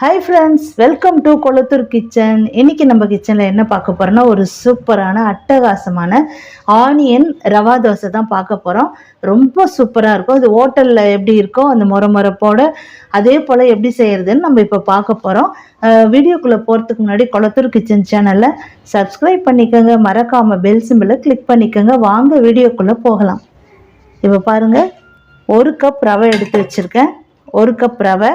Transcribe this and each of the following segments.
Hi friends welcome to Kolathur kitchen இன்னைக்கு நம்ம கிச்சனில் என்ன பார்க்க போகிறோன்னா ஒரு சூப்பரான அட்டகாசமான ஆனியன் ரவா தோசை தான் பார்க்க போகிறோம் ரொம்ப சூப்பராக இருக்கும். அது ஹோட்டலில் எப்படி இருக்கோ அந்த முறை முறைப்போட அதே போல் எப்படி செய்கிறதுன்னு நம்ம இப்போ பார்க்க போகிறோம் வீடியோக்குள்ளே போகிறதுக்கு முன்னாடி கொளத்தூர் கிச்சன் சேனலில் சப்ஸ்கிரைப் பண்ணிக்கோங்க. மறக்காமல் பெல் சிம்பிளை கிளிக் பண்ணிக்கோங்க. வாங்க வீடியோக்குள்ளே போகலாம். இப்போ பாருங்கள் ஒரு கப் ரவை எடுத்து வச்சுருக்கேன். ஒரு கப் ரவை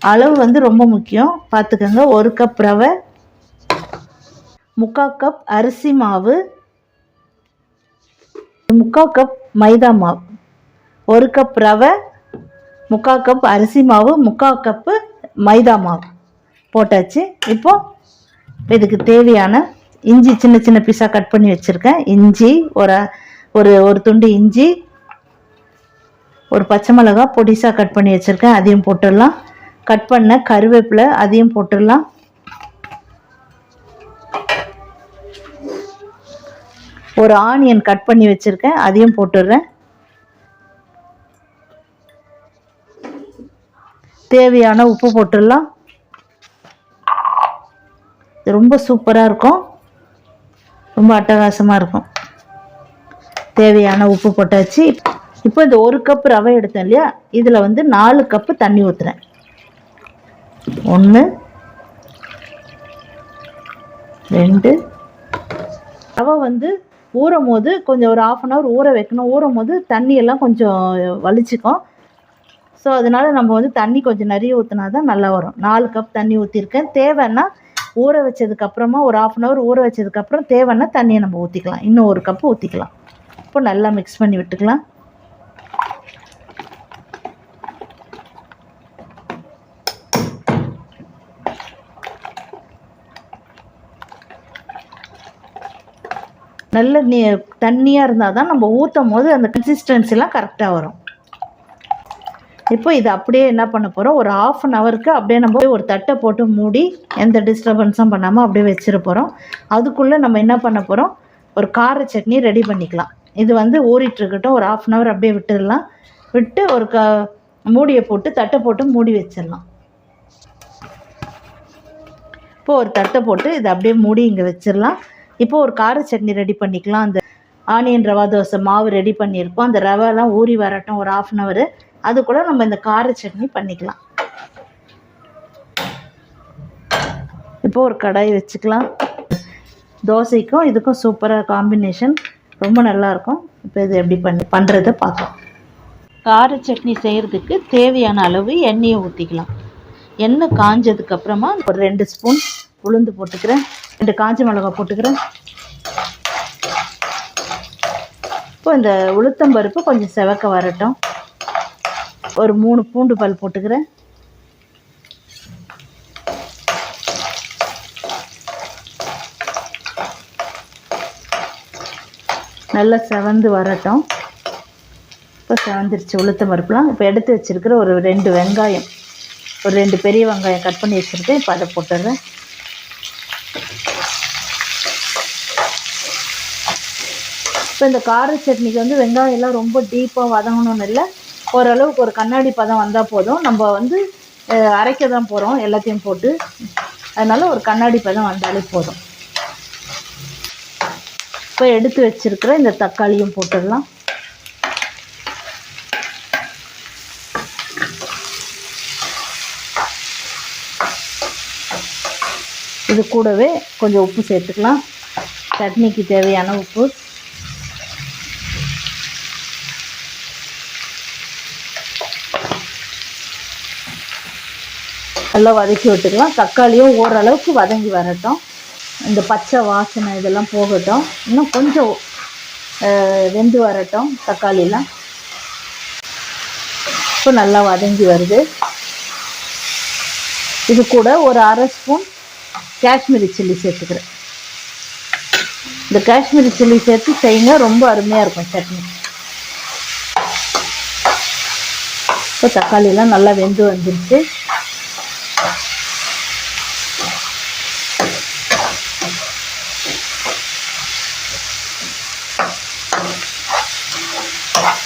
அளவு வந்து ரொம்ப முக்கியம். பார்த்துக்கோங்க ஒரு கப் ரவை முக்கால் கப் அரிசி மாவு முக்கால் கப் மைதா மாவு. ஒரு கப் ரவை முக்கால் கப் அரிசி மாவு முக்கால் கப்பு மைதா மாவு. போட்டாச்சு. இப்போது இதுக்கு தேவையான இஞ்சி சின்ன சின்ன பீஸாக கட் பண்ணி வச்சுருக்கேன். இஞ்சி ஒரு ஒரு ஒரு துண்டு இஞ்சி ஒரு பச்சை மிளகா பொடிசாக கட் பண்ணி வச்சுருக்கேன். அதையும் போட்டுடலாம். கட் பண்ண கருவேப்பிலை அதையும் போட்டுடலாம். ஒரு ஆனியன் கட் பண்ணி வச்சுருக்கேன் அதையும் போட்டுடுறேன். தேவையான உப்பு போட்டுடலாம். ரொம்ப சூப்பராக இருக்கும். ரொம்ப அட்டகாசமாக இருக்கும். தேவையான உப்பு போட்டாச்சு. இப்போ இந்த ஒரு கப் ரவை எடுத்தேன் இல்லையா? இதில் வந்து நாலு கப்பு தண்ணி ஊற்றுறேன் ஒன்று ரெண்டு. ரவை வந்து ஊறும் போது கொஞ்சம் ஒரு ஆஃப் அன் ஹவர் ஊற வைக்கணும். ஊறும் போது தண்ணியெல்லாம் கொஞ்சம் வலிச்சுக்கும். ஸோ அதனால் நம்ம வந்து தண்ணி கொஞ்சம் நிறைய ஊற்றினா தான் நல்லா வரும். நாலு கப் தண்ணி ஊற்றிருக்கேன் தேவைன்னா ஊற வச்சதுக்கப்புறமா ஒரு ஆஃப் அன் ஹவர் ஊற வச்சதுக்கப்புறம் தேவைன்னா தண்ணியை நம்ம ஊற்றிக்கலாம் இன்னும் ஒரு கப்பு ஊற்றிக்கலாம் இப்போ நல்லா மிக்ஸ் பண்ணி விட்டுக்கலாம். நல்ல நீ தண்ணியாக இருந்தால் தான் நம்ம ஊற்றும் போது அந்த கன்சிஸ்டன்சிலாம் கரெக்டாக வரும். இப்போ இது அப்படியே என்ன பண்ண போகிறோம் ஒரு ஆஃப் அன் ஹவருக்கு அப்படியே நம்ம ஒரு தட்டை போட்டு மூடி எந்த டிஸ்டர்பன்ஸும் பண்ணாமல் அப்படியே வச்சிட போகிறோம் அதுக்குள்ளே நம்ம என்ன பண்ண போகிறோம் ஒரு கார சட்னி ரெடி பண்ணிக்கலாம். இது வந்து ஊறிட்டுருக்கட்டும் ஒரு ஆஃப் அன் ஹவர் அப்படியே விட்டுடலாம். விட்டு ஒரு க மூடியை போட்டு தட்டை போட்டு மூடி வச்சிடலாம். இப்போ ஒரு தட்டை போட்டு இதை அப்படியே மூடி இங்கே வச்சிடலாம். இப்போ ஒரு கார சட்னி ரெடி பண்ணிக்கலாம். அந்த ஆனியன் ரவா தோசை மாவு ரெடி பண்ணியிருக்கோம் அந்த ரவாலாம் ஊறி வரட்டும் ஒரு ஆஃப் அன் ஹவர் அது கூட நம்ம இந்த கார சட்னி பண்ணிக்கலாம். இப்போ ஒரு கடாய் வச்சுக்கலாம். தோசைக்கும் இதுக்கும் சூப்பராக காம்பினேஷன் ரொம்ப நல்லாயிருக்கும் இப்போ இது எப்படி பண்ணி பண்ணுறதை பார்க்கலாம். கார சட்னி செய்கிறதுக்கு தேவையான அளவு எண்ணெயை ஊற்றிக்கலாம் எண்ணெய் காஞ்சதுக்கப்புறமா ஒரு ரெண்டு ஸ்பூன் உளுந்து போட்டுக்கிறேன். ரெண்டு காஞ்ச மிளகாய் போட்டுக்கிறேன். இப்போ இந்த உளுத்தம்பருப்பு கொஞ்சம் செவக்க வரட்டும். ஒரு மூணு பூண்டு பல் போட்டுக்கிறேன். நல்லா செவந்து வரட்டும். இப்போ செவந்துருச்சு உளுத்தம் பருப்புலாம். இப்போ எடுத்து வச்சுருக்கிற ஒரு ரெண்டு வெங்காயம். ஒரு ரெண்டு பெரிய வெங்காயம் கட் பண்ணி வச்சுருக்கேன். இப்போ அதை போட்டுடுறேன். இப்போ இந்த கார சட்னிக்கு வந்து வெங்காயம் எல்லாம் ரொம்ப டீப்பாக வதங்கணும்னு இல்லை. ஓரளவுக்கு ஒரு கண்ணாடி பதம் வந்தால் போதும். நம்ம வந்து அரைக்க தான் போகிறோம் எல்லாத்தையும் போட்டு. அதனால் ஒரு கண்ணாடி பதம் வந்தாலே போதும். இப்போ எடுத்து வச்சுருக்கிற இந்த தக்காளியும் போட்டுடலாம். இது கூடவே கொஞ்சம் உப்பு சேர்த்துக்கலாம். சட்னிக்கு தேவையான உப்பு. நல்லா வதக்கி விட்டுக்கலாம். தக்காளியும் ஓரளவுக்கு வதங்கி வரட்டும். இந்த பச்சை வாசனை இதெல்லாம் போகட்டும். இன்னும் கொஞ்சம் வெந்து வரட்டும் தக்காளிலாம் இப்போ நல்லா வதங்கி வருது. இது கூட ஒரு அரை ஸ்பூன் காஷ்மீரி சில்லி சேர்த்துக்கிறேன். இந்த காஷ்மீரி சில்லி சேர்த்து செய்யுங்க. ரொம்ப அருமையாக இருக்கும் சட்னி. இப்போ தக்காளிலாம் நல்லா வெந்து வந்துருச்சு.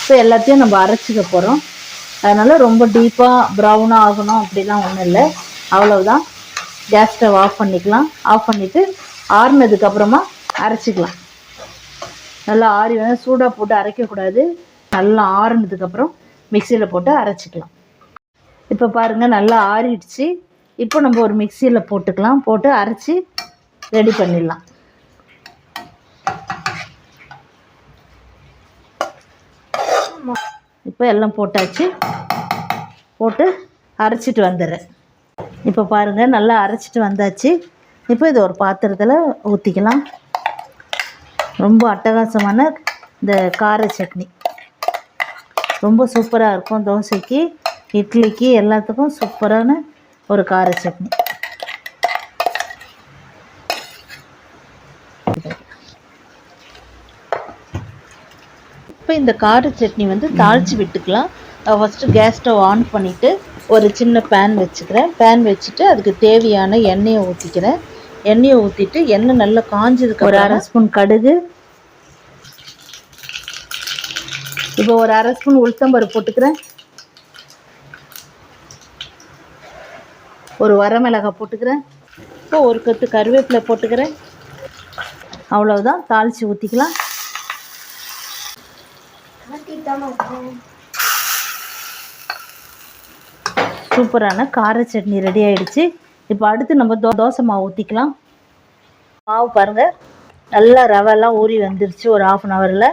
இப்போ எல்லாத்தையும் நம்ம அரைச்சிக்க போகிறோம் அதனால் ரொம்ப டீப்பாக ப்ரௌனாக ஆகணும் அப்படிலாம் ஒன்றும் இல்லை. அவ்வளவுதான். கேஸ் ஸ்டவ் ஆஃப் பண்ணிக்கலாம். ஆஃப் பண்ணிவிட்டு ஆறுனதுக்கப்புறமா அரைச்சிக்கலாம். நல்லா ஆறி வந்து சூடாக போட்டு அரைக்கக்கூடாது நல்லா ஆறுனதுக்கப்புறம் மிக்சியில் போட்டு அரைச்சிக்கலாம். இப்போ பாருங்கள் நல்லா ஆறிடுச்சு. இப்போ நம்ம ஒரு மிக்சியில் போட்டுக்கலாம். போட்டு அரைச்சி ரெடி பண்ணிடலாம். இப்போ எல்லாம் போட்டாச்சு. போட்டு அரைச்சிட்டு வந்துடுறேன். இப்போ பாருங்கள் நல்லா அரைச்சிட்டு வந்தாச்சு. இப்போ இது ஒரு பாத்திரத்தில் ஊற்றிக்கலாம் ரொம்ப அட்டகாசமான இந்த கார சட்னி. ரொம்ப சூப்பராக இருக்கும் தோசைக்கு இட்லிக்கு எல்லாத்துக்கும் சூப்பரான ஒரு கார சட்னி. இப்போ இந்த கார சட்னி வந்து தாளித்து விட்டுக்கலாம். ஃபஸ்ட்டு கேஸ் ஸ்டவ் ஆன் பண்ணிவிட்டு ஒரு சின்ன பேன் வச்சுக்கிறேன். பேன் வச்சுட்டு அதுக்கு தேவையான எண்ணெயை ஊற்றிக்கிறேன் எண்ணெயை ஊற்றிட்டு எண்ணெய் நல்லா காஞ்சதுக்கு ஒரு அரை ஸ்பூன் கடுகு. இப்போ ஒரு அரை ஸ்பூன் உளுத்தம்பருப்பு போட்டுக்கிறேன். ஒரு வரமிளகாய் போட்டுக்கிறேன். இப்போ ஒரு கத்து கருவேப்பிலை போட்டுக்கிறேன். அவ்வளவுதான். தாளித்து ஊற்றிக்கலாம் சூப்பரான கார சட்னி ரெடி ஆயிடுச்சு. இப்போ அடுத்து நம்ம தோ தோசை மாவு ஊற்றிக்கலாம் மாவு பாருங்கள் நல்லா ரவெல்லாம் ஊறி வந்துருச்சு ஒரு ஆஃப் அன் ஹவரில்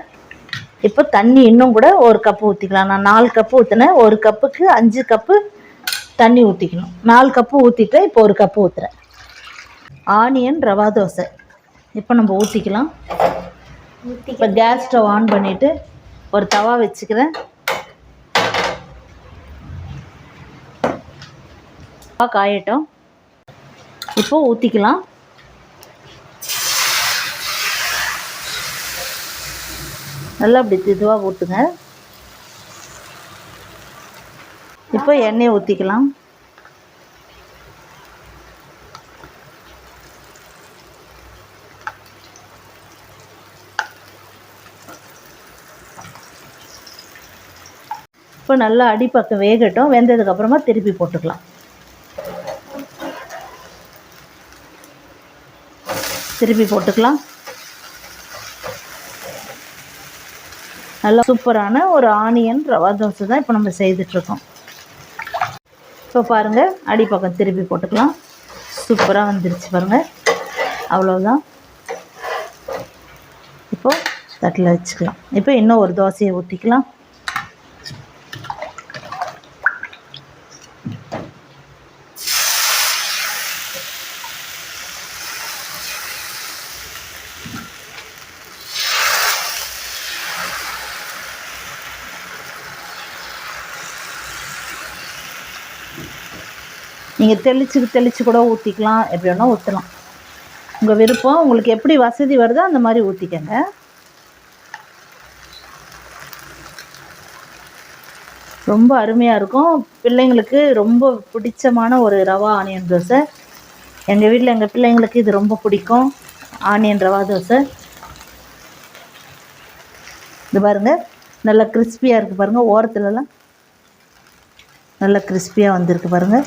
இப்போ தண்ணி இன்னும் கூட ஒரு கப்பு ஊற்றிக்கலாம் நான் நாலு கப்பு ஊற்றினேன் ஒரு கப்புக்கு அஞ்சு கப்பு தண்ணி ஊற்றிக்கணும் நாலு கப்பு ஊற்றிட்டேன் இப்போ ஒரு கப்பு ஊற்றுறேன் ஆனியன் ரவா தோசை. இப்போ நம்ம ஊற்றிக்கலாம் இப்போ கேஸ் ஸ்டவ் ஆன் பண்ணிவிட்டு ஒரு தவா வச்சுக்கிறேன். காயட்டும். இப்போ ஊற்றிக்கலாம் நல்லா அப்படி இதுவாக ஊற்றுங்க இப்போ எண்ணெயை ஊற்றிக்கலாம் இப்போ நல்லா அடிப்பக்கம் வேகட்டும் வெந்ததுக்கப்புறமா திருப்பி போட்டுக்கலாம். திருப்பி போட்டுக்கலாம். நல்லா சூப்பரான ஒரு ஆனியன் ரவா தோசை தான் இப்போ நம்ம செய்துட்ருக்கோம் இப்போ பாருங்கள் அடிப்பக்கம் திருப்பி போட்டுக்கலாம். சூப்பராக வந்துருச்சு பாருங்கள் அவ்வளோதான் இப்போ தட்டில் வச்சுக்கலாம். இப்போ இன்னும் ஒரு தோசையை ஊற்றிக்கலாம் நீங்கள் தெளிச்சு தெளித்து கூட ஊற்றிக்கலாம் எப்படி வேணால் ஊற்றலாம் உங்கள் விருப்பம் உங்களுக்கு எப்படி வசதி வருதோ அந்த மாதிரி ஊற்றிக்கங்க ரொம்ப அருமையாக இருக்கும். பிள்ளைங்களுக்கு ரொம்ப பிடிச்சமான ஒரு ரவா ஆனியன் தோசை. எங்கள் வீட்டில் எங்கள் பிள்ளைங்களுக்கு இது ரொம்ப பிடிக்கும். ஆனியன் ரவா தோசை. இது பாருங்கள் நல்லா கிறிஸ்பியாக இருக்குது பாருங்கள் ஓரத்துலலாம் நல்லா கிறிஸ்பியாக வந்திருக்கு பாருங்கள்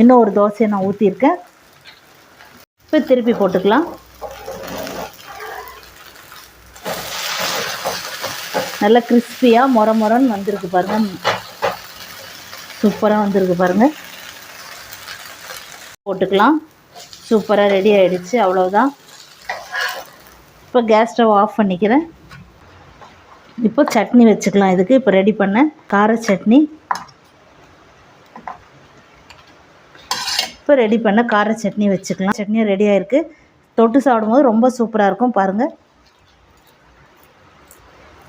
இன்னும் ஒரு தோசையை நான் ஊற்றிருக்கேன் இப்போ திருப்பி போட்டுக்கலாம். நல்லா கிறிஸ்பியாக மொர மொரன்னு வந்திருக்கு பாருங்கள் சூப்பராக வந்திருக்கு பாருங்கள் போட்டுக்கலாம். சூப்பராக ரெடி ஆகிடுச்சு அவ்வளோதான் இப்போ கேஸ் ஸ்டவ் ஆஃப் பண்ணிக்கிறேன். இப்போ சட்னி வச்சுக்கலாம் இதுக்கு. இப்போ ரெடி பண்ண கார சட்னி. இப்போ ரெடி பண்ண கார சட்னி வச்சுக்கலாம். சட்னி ரெடியாக இருக்குது தொட்டு சாப்பிடும்போது ரொம்ப சூப்பராக இருக்கும் பாருங்கள்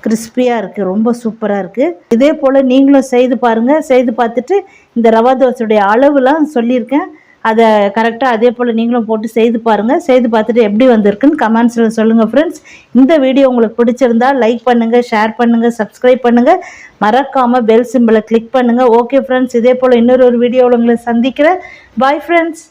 கிறிஸ்பியாக இருக்குது ரொம்ப சூப்பராக இருக்குது இதே போல் நீங்களும் செய்து பாருங்கள் செய்து பார்த்துட்டு இந்த ரவா தோசையுடைய அளவுலாம் சொல்லியிருக்கேன். அதை கரெக்டாக அதே போல் நீங்களும் போட்டு செய்து பாருங்கள் செய்து பார்த்துட்டு எப்படி வந்திருக்குன்னு கமெண்ட்ஸில் சொல்லுங்கள் ஃப்ரெண்ட்ஸ் இந்த வீடியோ உங்களுக்கு பிடிச்சிருந்தா லைக் பண்ணுங்கள் ஷேர் பண்ணுங்கள் சப்ஸ்கிரைப் பண்ணுங்கள் மறக்காமல் பெல் சிம்பிளை கிளிக் பண்ணுங்கள் ஓகே ஃப்ரெண்ட்ஸ் இதே போல் இன்னொரு ஒரு வீடியோவில் உங்களை சந்திக்கிறேன். Bye friends